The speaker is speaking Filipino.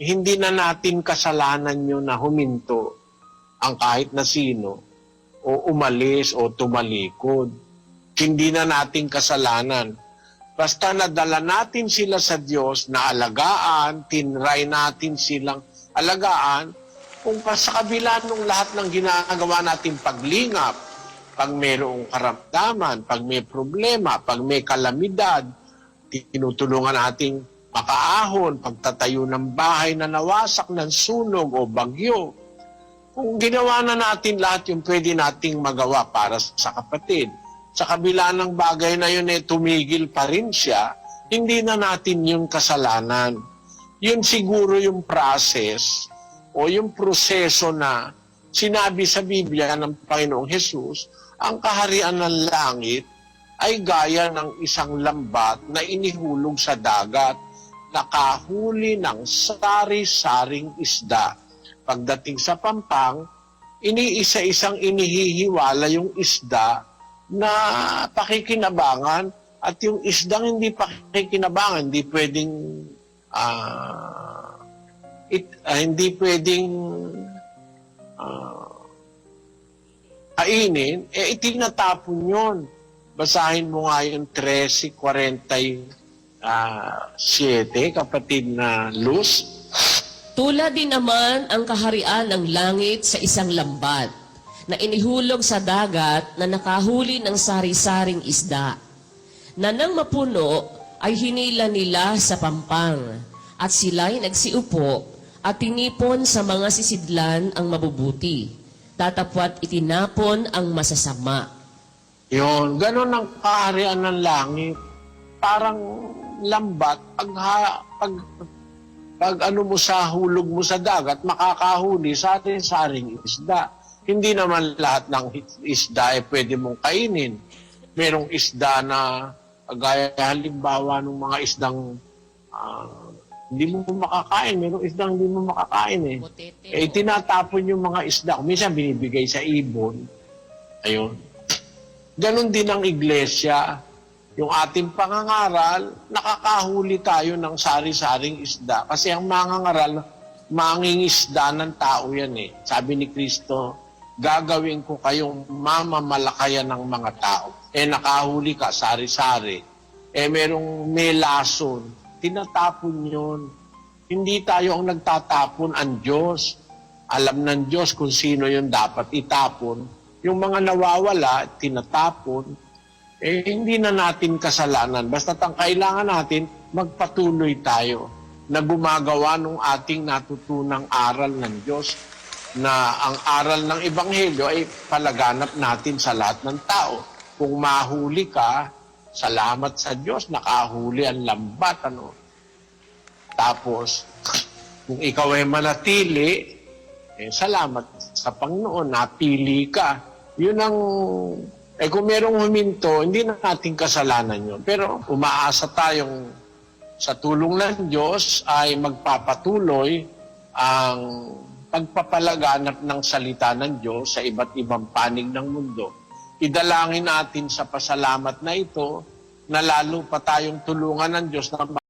hindi na natin kasalanan yun na huminto ang kahit na sino o umalis o tumalikod. Hindi na natin kasalanan. Basta nadala natin sila sa Diyos na alagaan, tinry natin silang alagaan, kung pa sa kabila ng lahat ng ginagawa natin paglingap, pag mayroong karamdaman, pag may problema, pag may kalamidad, tinutulungan nating makaahon, pagtatayo ng bahay na nawasak ng sunog o bagyo. Kung ginawa na natin lahat yung pwede nating magawa para sa kapatid, sa kabila ng bagay na yun eh tumigil pa rin siya, hindi na natin yung kasalanan. Yun siguro yung process o yung proseso na sinabi sa Biblia ng Panginoong Jesus, ang kaharian ng langit ay gaya ng isang lambat na inihulog sa dagat, nakahuli ng sari-saring isda. Pagdating sa pampang, iniisa-isang inihihiwala yung isda na pakikinabangan at yung isdang hindi pakikinabangan, hindi pwedeng ah, it, ah, hindi pwedeng ah, kainin, eh itinatapon yun. Basahin mo nga yung 13.47, kapatid na Luz. Tulad din naman ang kaharian ng langit sa isang lambat na inihulog sa dagat na nakahuli ng sari-saring isda, na nang mapuno ay hinila nila sa pampang, at sila'y nagsiupo at tinipon sa mga sisidlan ang mabubuti, tatapwat itinapon ang masasama. Yun, ganun ang kaharian ng langit. Parang lambat, pag, ha, pag, pag ano mo sa hulog mo sa dagat, makakahuli sa ating saring isda. Hindi naman lahat ng isda ay pwede mong kainin. Merong isda na, gaya halimbawa ng mga isdang ah, hindi mo makakain. Merong isdang hindi mo makakain eh. Eh, tinatapon yung mga isda. Minsan binibigay sa ibon. Ayun. Ganon din ang iglesia. Yung ating pangangaral, nakakahuli tayo ng sari-saring isda. Kasi ang mangangaral, mangingisda ng tao yan eh. Sabi ni Kristo, gagawin ko kayong mamamalakayan ng mga tao. Eh nakahuli ka, sari-sari. Eh merong may lason, tinatapon yun. Hindi tayo ang nagtatapon, ang Diyos. Alam ng Diyos kung sino yung dapat itapon. Yung mga nawawala, tinatapon. Eh, hindi na natin kasalanan. Basta ang kailangan natin, magpatuloy tayo na gumagawa ng ating natutunang aral ng Diyos na ang aral ng Ebanghelyo ay palaganap natin sa lahat ng tao. Kung mahuli ka, salamat sa Diyos, nakahuli ang lambat. Ano? Tapos, kung ikaw ay manatili, eh, salamat sa Panginoon, napili ka. Yun ang, eh kung merong huminto, hindi na natin kasalanan yun. Pero umaasa tayong sa tulong ng Diyos ay magpapatuloy ang pagpapalaganap ng salita ng Diyos sa iba't ibang panig ng mundo. Idalangin natin sa pasalamat na ito na lalo pa tayong tulungan ng Diyos na